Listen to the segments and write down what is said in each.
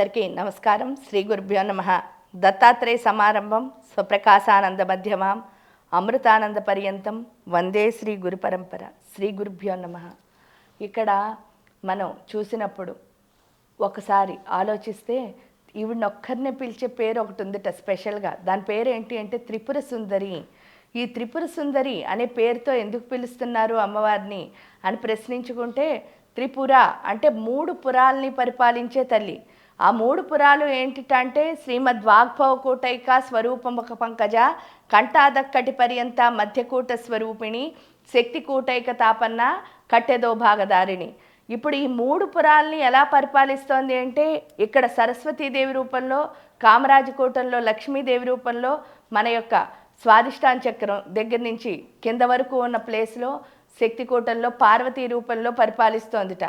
అందరికీ నమస్కారం. శ్రీ గురుభ్యో నమ. దత్తాత్రేయ సమారంభం స్వప్రకాశానంద మధ్యమాం అమృతానంద పర్యంతం. వందే శ్రీ గురు పరంపర. శ్రీ గురుభ్యో నమ. ఇక్కడ మనం చూసినప్పుడు ఒకసారి ఆలోచిస్తే ఈవిడొక్కరినే పిలిచే పేరు ఒకటి ఉందట స్పెషల్గా. దాని పేరు ఏంటి అంటే త్రిపుర సుందరి. ఈ త్రిపుర సుందరి అనే పేరుతో ఎందుకు పిలుస్తున్నారు అమ్మవారిని అని ప్రశ్నించుకుంటే త్రిపుర అంటే మూడు పురాల్ని పరిపాలించే తల్లి. ఆ మూడు పురాలు ఏంటిటంటే శ్రీమద్ వాగ్భవ కూటైక స్వరూపముఖ పంకజ కంఠాదక్కటి పర్యంత మధ్యకూట స్వరూపిణి శక్తి కూటైక తాపన్న కట్టెదో భాగదారిణి ఇప్పుడు ఈ మూడు పురాల్ని ఎలా పరిపాలిస్తోంది అంటే ఇక్కడ సరస్వతీదేవి రూపంలో కామరాజకోటంలో లక్ష్మీదేవి రూపంలో మన యొక్క స్వాదిష్టాన్ చక్రం దగ్గర నుంచి కింద వరకు ఉన్న ప్లేస్లో శక్తికూటంలో పార్వతీ రూపంలో పరిపాలిస్తోందిట.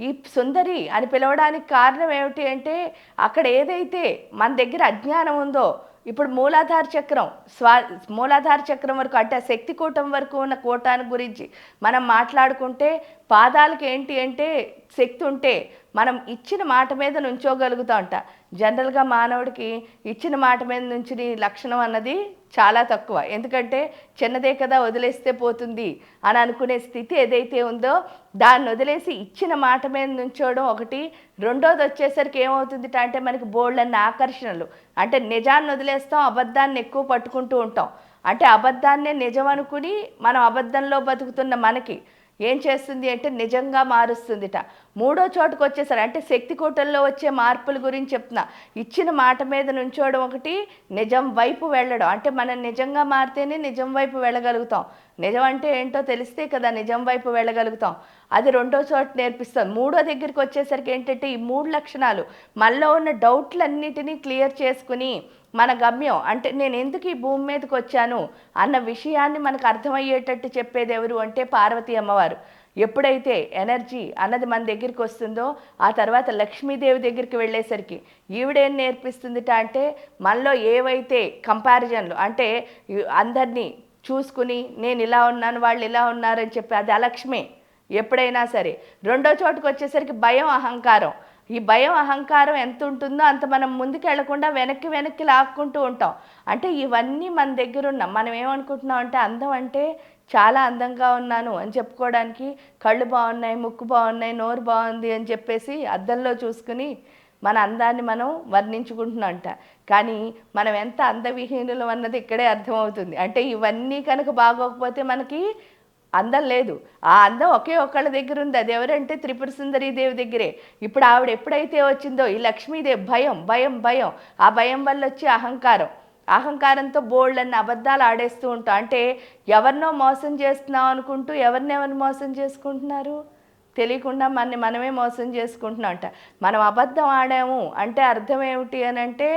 ఈ సుందరి అని పిలవడానికి కారణం ఏమిటి అంటే అక్కడ ఏదైతే మన దగ్గర అజ్ఞానం ఉందో ఇప్పుడు మూలాధార చక్రం స్వా మూలాధార చక్రం వరకు అంటే ఆ శక్తి కూటం వరకు ఉన్న కూటాన్ని గురించి మనం మాట్లాడుకుంటే పాదాలకు ఏంటి అంటే శక్తి ఉంటే మనం ఇచ్చిన మాట మీద నుంచోగలుగుతా ఉంటా జనరల్గా మానవుడికి ఇచ్చిన మాట మీద నుంచి లక్షణం అన్నది చాలా తక్కువ. ఎందుకంటే చిన్నదే కదా వదిలేస్తే పోతుంది అని అనుకునే స్థితి ఏదైతే ఉందో దాన్ని వదిలేసి ఇచ్చిన మాట మీద నుంచోవడం ఒకటి. రెండోది వచ్చేసరికి ఏమవుతుంది అంటే మనకి బోల్డ్ ఆకర్షణలు. అంటే నిజాన్ని వదిలేస్తాం అబద్ధాన్ని ఎక్కువ పట్టుకుంటూ ఉంటాం. అంటే అబద్ధాన్నే నిజం అనుకుని మనం అబద్ధంలో బతుకుతున్న మనకి. ఏం చేస్తుంది అంటే నిజంగా మారుస్తుందిట. మూడో చోటుకు వచ్చేసరి అంటే శక్తి కూటల్లో వచ్చే మార్పుల గురించి చెప్తున్నా. ఇచ్చిన మాట మీద నుంచోవడం ఒకటి నిజం వైపు వెళ్ళడం. అంటే మనం నిజంగా మారితేనే నిజం వైపు వెళ్ళగలుగుతాం. నిజం అంటే ఏంటో తెలిస్తే కదా నిజం వైపు వెళ్ళగలుగుతాం. అది రెండో చోట నేర్పిస్తాం మూడో దగ్గరికి వచ్చేసరికి ఏంటంటే ఈ మూడు లక్షణాలు. మనలో ఉన్న డౌట్లన్నిటినీ క్లియర్ చేసుకుని మన గమ్యం అంటే నేను ఎందుకు ఈ భూమి మీదకి వచ్చాను అన్న విషయాన్ని మనకు అర్థమయ్యేటట్టు చెప్పేది ఎవరు అంటే పార్వతీ అమ్మవారు. ఎప్పుడైతే ఎనర్జీ అన్నది మన దగ్గరికి వస్తుందో ఆ తర్వాత లక్ష్మీదేవి దగ్గరికి వెళ్ళేసరికి ఈవిడేం నేర్పిస్తుందిట అంటే మనలో ఏవైతే కంపారిజన్లు అంటే అందరినీ చూసుకుని నేను ఇలా ఉన్నాను వాళ్ళు ఇలా ఉన్నారని చెప్పి అది అలక్ష్మే. ఎప్పుడైనా సరే. రెండో చోటుకు వచ్చేసరికి భయం అహంకారం. ఈ భయం అహంకారం ఎంత ఉంటుందో అంత మనం ముందుకు వెళ్ళకుండా వెనక్కి వెనక్కి లాక్కుంటూ ఉంటాం. అంటే ఇవన్నీ మన దగ్గర ఉన్నాం మనం ఏమనుకుంటున్నాం అంటే అందం అంటే చాలా అందంగా ఉన్నాను అని చెప్పుకోవడానికి కళ్ళు బాగున్నాయి ముక్కు బాగున్నాయి నోరు బాగుంది అని చెప్పేసి అద్దంలో చూసుకుని మన అందాన్ని మనం వర్ణించుకుంటున్నాంట కానీ మనం ఎంత అందవిహీనులు అన్నది ఇక్కడే అర్థమవుతుంది. అంటే ఇవన్నీ కనుక బాగోకపోతే మనకి అందం లేదు. ఆ అందం ఒకే ఒక్కళ్ళ దగ్గర ఉంది అది ఎవరంటే త్రిపుర సుందరి దేవి దగ్గరే. ఇప్పుడు ఆవిడ ఎప్పుడైతే వచ్చిందో ఈ లక్ష్మీదేవి భయం భయం భయం. ఆ భయం వల్ల వచ్చే అహంకారం. అహంకారంతో బోల్డ్ అన్న అబద్ధాలు ఆడేస్తూ ఉంటాం. అంటే ఎవరినో మోసం చేస్తున్నాం అనుకుంటూ ఎవరినెవరిని మోసం చేసుకుంటున్నారు? తెలియకుండా మనని మనమే మోసం చేసుకుంటున్నాం అంట. మనం అబద్ధం ఆడాము అంటే అర్థం ఏమిటి అని అంటే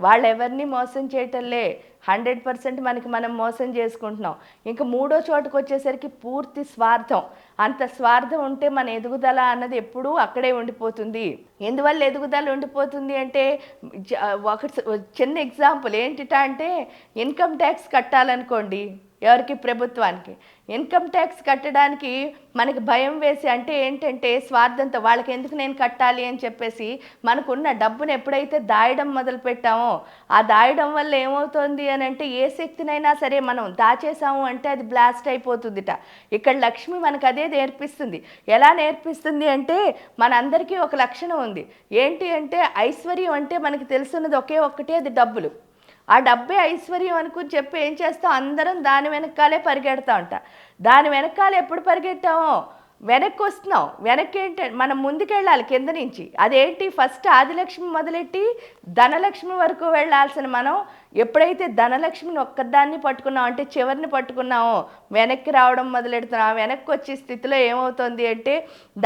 వాళ్ళు ఎవరిని మోసం చేయటంలే. హండ్రెడ్ పర్సెంట్ మనకి మనం మోసం చేసుకుంటున్నాం. ఇంకా మూడో చోటుకు వచ్చేసరికి పూర్తి స్వార్థం. అంత స్వార్థం ఉంటే మన ఎదుగుదల అన్నది ఎప్పుడూ అక్కడే ఉండిపోతుంది. ఎందువల్ల ఎదుగుదల ఉండిపోతుంది అంటే ఒక చిన్న ఎగ్జాంపుల్ ఏంటిట అంటే ఇన్కమ్ ట్యాక్స్ కట్టాలనుకోండి. ఎవరికి? ప్రభుత్వానికి. ఇన్కమ్ ట్యాక్స్ కట్టడానికి మనకి భయం వేసి అంటే ఏంటంటే స్వార్థంతో వాళ్ళకి ఎందుకు నేను కట్టాలి అని చెప్పేసి మనకున్న డబ్బును ఎప్పుడైతే దాయడం మొదలు పెట్టామో ఆ దాయడం వల్ల ఏమవుతుంది అని అంటే ఏ శక్తినైనా సరే మనం దాచేసాము అంటే అది బ్లాస్ట్ అయిపోతుందిట. ఇక్కడ లక్ష్మి మనకు అదే నేర్పిస్తుంది. ఎలా నేర్పిస్తుంది అంటే మనందరికీ ఒక లక్షణం ఉంది. ఏంటి అంటే ఐశ్వర్యం అంటే మనకి తెలుసున్నది ఒకే ఒక్కటే అది డబ్బులు. ఆ డబ్బే ఐశ్వర్యం అనుకుని చెప్పి ఏం చేస్తాం అందరం దాని వెనకాలే పరిగెడతా ఉంటా. దాని వెనకాల ఎప్పుడు పరిగెట్టామో వెనక్కి వస్తున్నాం వెనక్కి ఏంటి మనం ముందుకెళ్ళాలి కింద నుంచి. అదేంటి? ఫస్ట్ ఆదిలక్ష్మి మొదలెట్టి ధనలక్ష్మి వరకు వెళ్ళాల్సిన మనం ఎప్పుడైతే ధనలక్ష్మిని ఒక్కదాన్ని పట్టుకున్నాం అంటే చివరిని పట్టుకున్నామో వెనక్కి రావడం మొదలెడుతున్నాం. ఆ వెనక్కి వచ్చే స్థితిలో ఏమవుతుంది అంటే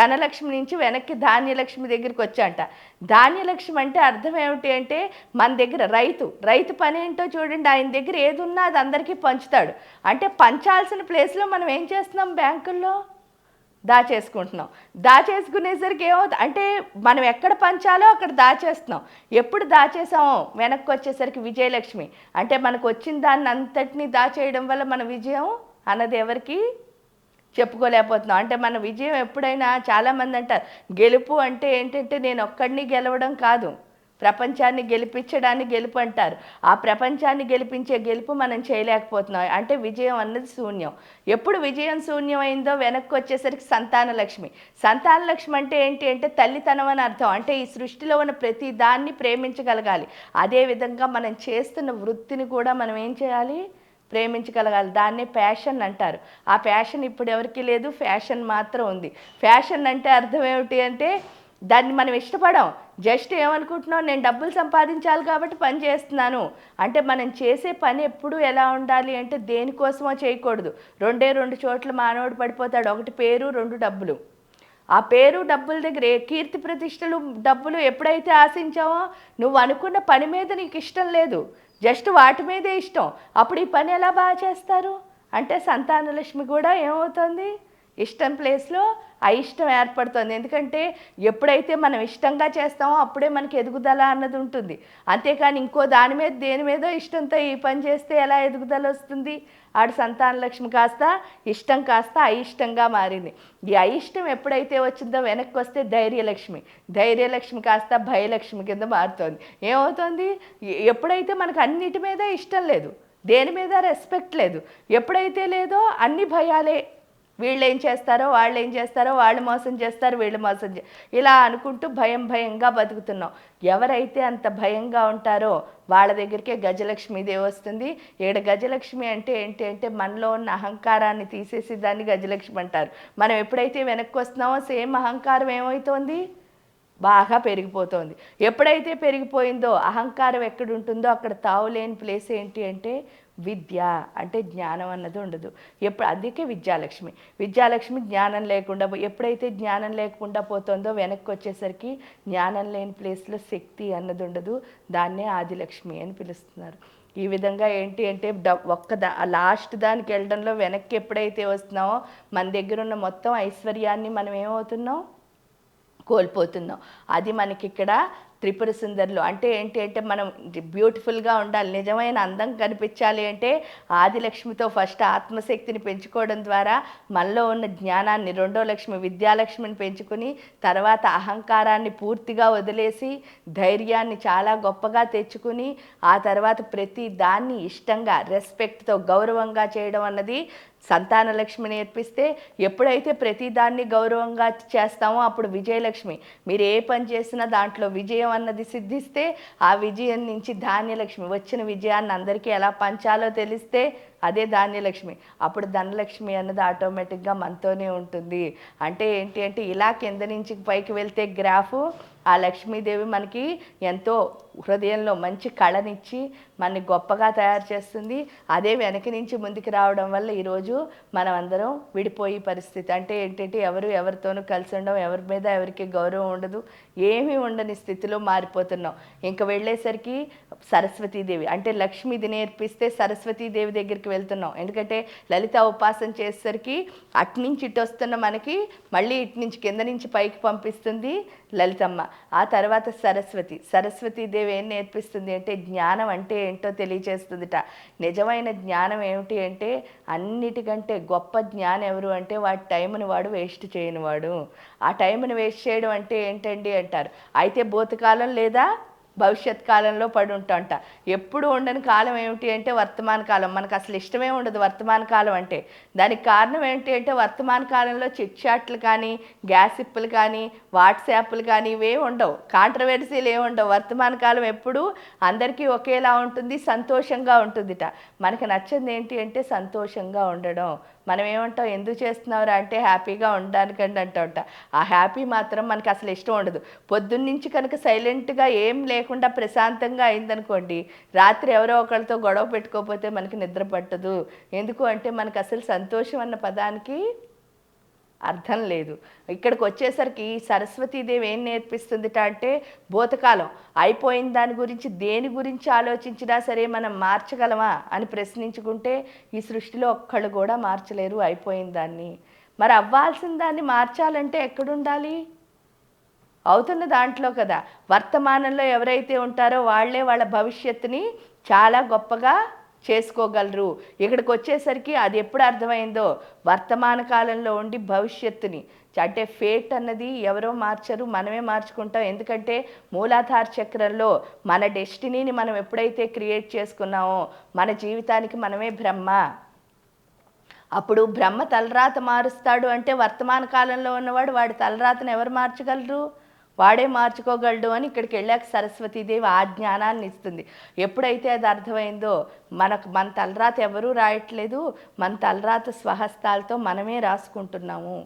ధనలక్ష్మి నుంచి వెనక్కి ధాన్యలక్ష్మి దగ్గరికి వచ్చాంట. ధాన్యలక్ష్మి అంటే అర్థం ఏమిటి అంటే మన దగ్గర రైతు రైతు పని ఏంటో చూడండి. ఆయన దగ్గర ఏది ఉన్నా అది అందరికీ పంచుతాడు. అంటే పంచాల్సిన ప్లేస్లో మనం ఏం చేస్తున్నాం బ్యాంకుల్లో? దాచేసుకుంటున్నాం. దాచేసుకునేసరికి ఏమవుతుంది అంటే మనం ఎక్కడ పంచాలో అక్కడ దాచేస్తున్నాం. ఎప్పుడు దాచేసామో వెనక్కి వచ్చేసరికి విజయలక్ష్మి. అంటే మనకు వచ్చిన దాన్ని అంతటినీ దాచేయడం వల్ల మన విజయం అన్నది ఎవరికి చెప్పుకోలేకపోతున్నాం. అంటే మన విజయం ఎప్పుడైనా చాలామంది అంటారు గెలుపు అంటే ఏంటంటే నేను ఒక్కడిని గెలవడం కాదు. ప్రపంచాన్ని గెలిపించడాన్ని గెలుపు అంటారు. ఆ ప్రపంచాన్ని గెలిపించే గెలుపు మనం చేయలేకపోతున్నాం. అంటే విజయం అన్నది శూన్యం. ఎప్పుడు విజయం శూన్యమైందో వెనక్కి వచ్చేసరికి సంతాన లక్ష్మి. సంతాన లక్ష్మి అంటే ఏంటి అంటే తల్లితనం అని అర్థం. అంటే ఈ సృష్టిలో ఉన్న ప్రతి దాన్ని ప్రేమించగలగాలి. అదేవిధంగా మనం చేస్తున్న వృత్తిని కూడా మనం ఏం చేయాలి? ప్రేమించగలగాలి. దాన్నే ప్యాషన్ అంటారు. ఆ ప్యాషన్ ఇప్పుడు ఎవరికి లేదు. ఫ్యాషన్ మాత్రం ఉంది. ఫ్యాషన్ అంటే అర్థం ఏమిటి అంటే దాన్ని మనం ఇష్టపడం. జస్ట్ ఏమనుకుంటున్నాం నేను డబ్బులు సంపాదించాలి కాబట్టి పని చేస్తున్నాను. అంటే మనం చేసే పని ఎప్పుడు ఎలా ఉండాలి అంటే దేనికోసమో చేయకూడదు. రెండే రెండు చోట్ల మానవుడు పడిపోతాడు. ఒకటి పేరు రెండు డబ్బులు. ఆ పేరు డబ్బుల దగ్గర కీర్తి ప్రతిష్టలు డబ్బులు ఎప్పుడైతే ఆశించావో నువ్వు అనుకున్న పని మీద నీకు ఇష్టం లేదు. జస్ట్ వాటి మీదే ఇష్టం. అప్పుడు ఈ పని ఎలా బాగా చేస్తారు? అంటే సంతానలక్ష్మి కూడా ఏమవుతుంది? ఇష్టం ప్లేస్లో అయిష్టం ఏర్పడుతుంది. ఎందుకంటే ఎప్పుడైతే మనం ఇష్టంగా చేస్తామో అప్పుడే మనకి ఎదుగుదల అన్నది ఉంటుంది. అంతేకాని ఇంకో దాని మీద దేని మీదో ఇష్టంతో ఈ పని చేస్తే ఎలా ఎదుగుదల వస్తుంది? ఆడు సంతాన లక్ష్మి కాస్త ఇష్టం కాస్త అయిష్టంగా మారింది. ఈ అయిష్టం ఎప్పుడైతే వచ్చిందో వెనక్కి వస్తే ధైర్యలక్ష్మి. ధైర్యలక్ష్మి కాస్త భయలక్ష్మి కింద మారుతోంది. ఏమవుతుంది? ఎప్పుడైతే మనకు అన్నిటి మీద ఇష్టం లేదు దేని మీద రెస్పెక్ట్ లేదు ఎప్పుడైతే లేదో అన్ని భయాలే వీళ్ళు ఏం చేస్తారో వాళ్ళు ఏం చేస్తారో వాళ్ళు మోసం చేస్తారు వీళ్ళు మోసం చే ఇలా అనుకుంటూ భయం భయంగా బతుకుతున్నాం. ఎవరైతే అంత భయంగా ఉంటారో వాళ్ళ దగ్గరికే గజలక్ష్మీదేవి వస్తుంది. ఇక్కడ గజలక్ష్మి అంటే ఏంటి అంటే మనలో ఉన్న అహంకారాన్ని తీసేసి దాన్ని గజలక్ష్మి అంటారు. మనం ఎప్పుడైతే వెనక్కి వస్తున్నామో సేమ్ అహంకారం ఏమవుతోంది బాగా పెరిగిపోతోంది. ఎప్పుడైతే పెరిగిపోయిందో అహంకారం ఎక్కడ ఉంటుందో అక్కడ తావులేని ప్లేస్ ఏంటి అంటే విద్య అంటే జ్ఞానం అన్నది ఉండదు. ఎప్పుడు అందుకే విద్యాలక్ష్మి. విద్యాలక్ష్మి జ్ఞానం లేకుండా ఎప్పుడైతే జ్ఞానం లేకుండా పోతుందో వెనక్కి వచ్చేసరికి జ్ఞానం లేని ప్లేస్లో శక్తి అన్నది ఉండదు. దాన్నే ఆదిలక్ష్మి అని పిలుస్తున్నారు. ఈ విధంగా ఏంటి అంటే డ ఒక్క దా లాస్ట్ దానికి వెళ్ళడంలో వెనక్కి ఎప్పుడైతే వస్తున్నామో మన దగ్గర ఉన్న మొత్తం ఐశ్వర్యాన్ని మనం ఏమవుతున్నాం? కోల్పోతున్నాం. అది మనకి ఇక్కడ త్రిపుర సుందరులు. అంటే ఏంటి అంటే మనం బ్యూటిఫుల్గా ఉండాలి. నిజమైన అందం కనిపించాలి అంటే ఆదిలక్ష్మితో ఫస్ట్ ఆత్మశక్తిని పెంచుకోవడం ద్వారా మనలో ఉన్న జ్ఞానాన్ని రెండో లక్ష్మి విద్యాలక్ష్మిని పెంచుకుని తర్వాత అహంకారాన్ని పూర్తిగా వదిలేసి ధైర్యాన్ని చాలా గొప్పగా తెచ్చుకుని ఆ తర్వాత ప్రతి దాన్ని ఇష్టంగా రెస్పెక్ట్తో గౌరవంగా చేయడం అన్నది సంతాన లక్ష్మి నేర్పిస్తే ఎప్పుడైతే ప్రతిదాన్ని గౌరవంగా చేస్తామో అప్పుడు విజయలక్ష్మి. మీరు ఏ పని చేసినా దాంట్లో విజయం అన్నది సిద్ధిస్తే ఆ విజయం నుంచి ధాన్యలక్ష్మి. వచ్చిన విజయాన్ని అందరికీ ఎలా పంచాలో తెలిస్తే అదే ధాన్యలక్ష్మి. అప్పుడు ధనలక్ష్మి అన్నది ఆటోమేటిక్గా మనతోనే ఉంటుంది. అంటే ఏంటి అంటే ఇలా కింద నుంచి పైకి వెళ్తే గ్రాఫు ఆ లక్ష్మీదేవి మనకి ఎంతో హృదయంలో మంచి కళనిచ్చి మనని గొప్పగా తయారు చేస్తుంది. అదే వెనక నుంచి ముందుకు రావడం వల్ల ఈరోజు మనం అందరం విడిపోయే పరిస్థితి. అంటే ఏంటంటే ఎవరు ఎవరితోనూ కలిసి ఉండడం ఎవరి మీద ఎవరికి గౌరవం ఉండదు. ఏమీ ఉండని స్థితిలో మారిపోతున్నాం. ఇంకా వెళ్ళేసరికి సరస్వతీదేవి అంటే లక్ష్మిది నేర్పిస్తే సరస్వతీదేవి దగ్గరికి వెళ్తున్నాం. ఎందుకంటే లలిత ఉపాసన చేసేసరికి అటు నుంచి ఇటు వస్తున్న మనకి మళ్ళీ ఇటు నుంచి కింద నుంచి పైకి పంపిస్తుంది లలితమ్మ. ఆ తర్వాత సరస్వతి. సరస్వతీదేవి ఏం నేర్పిస్తుంది అంటే జ్ఞానం అంటే ఏంటో తెలియచేస్తుందిట నిజమైన జ్ఞానం ఏమిటి అంటే అన్నిటికంటే గొప్ప జ్ఞానం ఎవరు అంటే వాడి టైంని వాడు వేస్ట్ చేయని వాడు ఆ టైంని వేస్ట్ చేయడం అంటే ఏంటండి అంటారు. అయితే భూతకాలం లేదా భవిష్యత్ కాలంలో పడి ఉంటాంట ఎప్పుడు ఉండని కాలం ఏమిటి అంటే వర్తమాన కాలం. మనకు అసలు ఇష్టమే ఉండదు వర్తమాన కాలం అంటే. దానికి కారణం ఏంటి అంటే వర్తమాన కాలంలో చిట్ చాట్లు కానీ గ్యాసిప్పులు కానీ వాట్సాప్లు కానీ ఇవే ఉండవు. కాంట్రవర్సీలు ఏమి ఉండవు. వర్తమాన కాలం ఎప్పుడు అందరికీ ఒకేలా ఉంటుంది సంతోషంగా ఉంటుందిట. మనకి నచ్చింది ఏంటి అంటే సంతోషంగా ఉండడం. మనం ఏమంటాం ఎందుకు చేస్తున్నావురా? అంటే హ్యాపీగా ఉండడానికండి అంటాం ఆ హ్యాపీ మాత్రం మనకి అసలు ఇష్టం ఉండదు. పొద్దున్నుంచి కనుక సైలెంట్గా ఏం లేకుండా ప్రశాంతంగా అయిందనుకోండి రాత్రి ఎవరో ఒకరితో గొడవ పెట్టుకోకపోతే మనకి నిద్ర పట్టదు. ఎందుకు అంటే మనకు అసలు సంతోషం అన్న పదానికి అర్థం లేదు. ఇక్కడికి వచ్చేసరికి సరస్వతీదేవి ఏం నేర్పిస్తుందిట అంటే భూతకాలం. అయిపోయిన దాని గురించి దేని గురించి ఆలోచించినా సరే మనం మార్చగలమా అని ప్రశ్నించుకుంటే ఈ సృష్టిలో ఒక్కళ్ళు కూడా మార్చలేరు అయిపోయిన దాన్ని. మరి అవ్వాల్సిన దాన్ని మార్చాలంటే ఎక్కడుండాలి? అవుతున్న దాంట్లో కదా. వర్తమానంలో ఎవరైతే ఉంటారో వాళ్ళే వాళ్ళ భవిష్యత్తుని చాలా గొప్పగా చేసుకోగలరు. ఇక్కడికి వచ్చేసరికి అది ఎప్పుడు అర్థమైందో వర్తమాన కాలంలో ఉండి భవిష్యత్తుని. అంటే ఫేట్ అన్నది ఎవరో మార్చరు మనమే మార్చుకుంటాం. ఎందుకంటే మూలాధార చక్రంలో మన డెస్టినీని మనం ఎప్పుడైతే క్రియేట్ చేసుకున్నామో మన జీవితానికి మనమే బ్రహ్మ. అప్పుడు బ్రహ్మ తలరాత మారుస్తాడు అంటే వర్తమాన కాలంలో ఉన్నవాడు వాడి తలరాతను ఎవరు మార్చగలరు? వాడే మార్చుకోగలడు అని ఇక్కడికి వెళ్ళాక సరస్వతీదేవి ఆ జ్ఞానాన్ని ఇస్తుంది. ఎప్పుడైతే అది అర్థమైందో మనకు మన తలరాత ఎవరూ రాయట్లేదు మన తలరాత స్వహస్తాలతో మనమే రాసుకుంటున్నాము.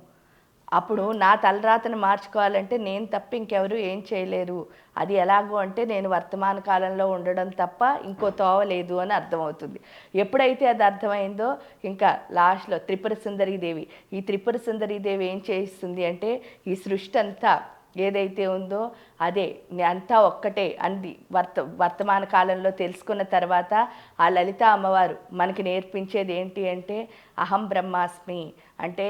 అప్పుడు నా తలరాతను మార్చుకోవాలంటే నేను తప్ప ఇంకెవరు ఏం చేయలేరు. అది ఎలాగో అంటే నేను వర్తమాన కాలంలో ఉండడం తప్ప ఇంకో తోవ లేదు అని అర్థమవుతుంది. ఎప్పుడైతే అది అర్థమైందో ఇంకా లాస్ట్లో త్రిపుర సుందరి దేవి ఈ త్రిపుర సుందరీదేవి ఏం చేయిస్తుంది అంటే ఈ సృష్టి అంతా ఏదైతే ఉందో అదే అంతా ఒక్కటే అంది వర్త వర్తమాన కాలంలో తెలుసుకున్న తర్వాత ఆ లలిత అమ్మవారు మనకి నేర్పించేది ఏంటి అంటే అహం బ్రహ్మాస్మి అంటే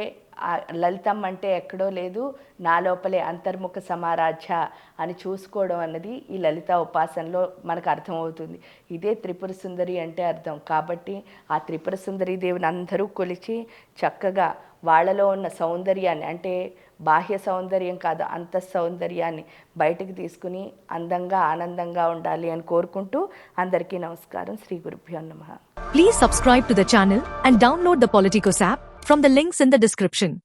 లలితం అంటే ఎక్కడో లేదు నా లోపలే అంతర్ముఖ సమారాధ్య అని చూసుకోవడం అన్నది ఈ లలిత ఉపాసనలో మనకు అర్థమవుతుంది. ఇదే త్రిపుర సుందరి అంటే అర్థం. కాబట్టి ఆ త్రిపుర సుందరి దేవుని అందరూ కొలిచి చక్కగా వాళ్ళలో ఉన్న సౌందర్యాన్ని అంటే బాహ్య సౌందర్యం కాదు అంత సౌందర్యాన్ని బయటకు తీసుకుని అందంగా ఆనందంగా ఉండాలి అని కోరుకుంటూ అందరికీ నమస్కారం. శ్రీ గురుభ్యో నమ. Please subscribe to the and download the Politicos app from the links in the description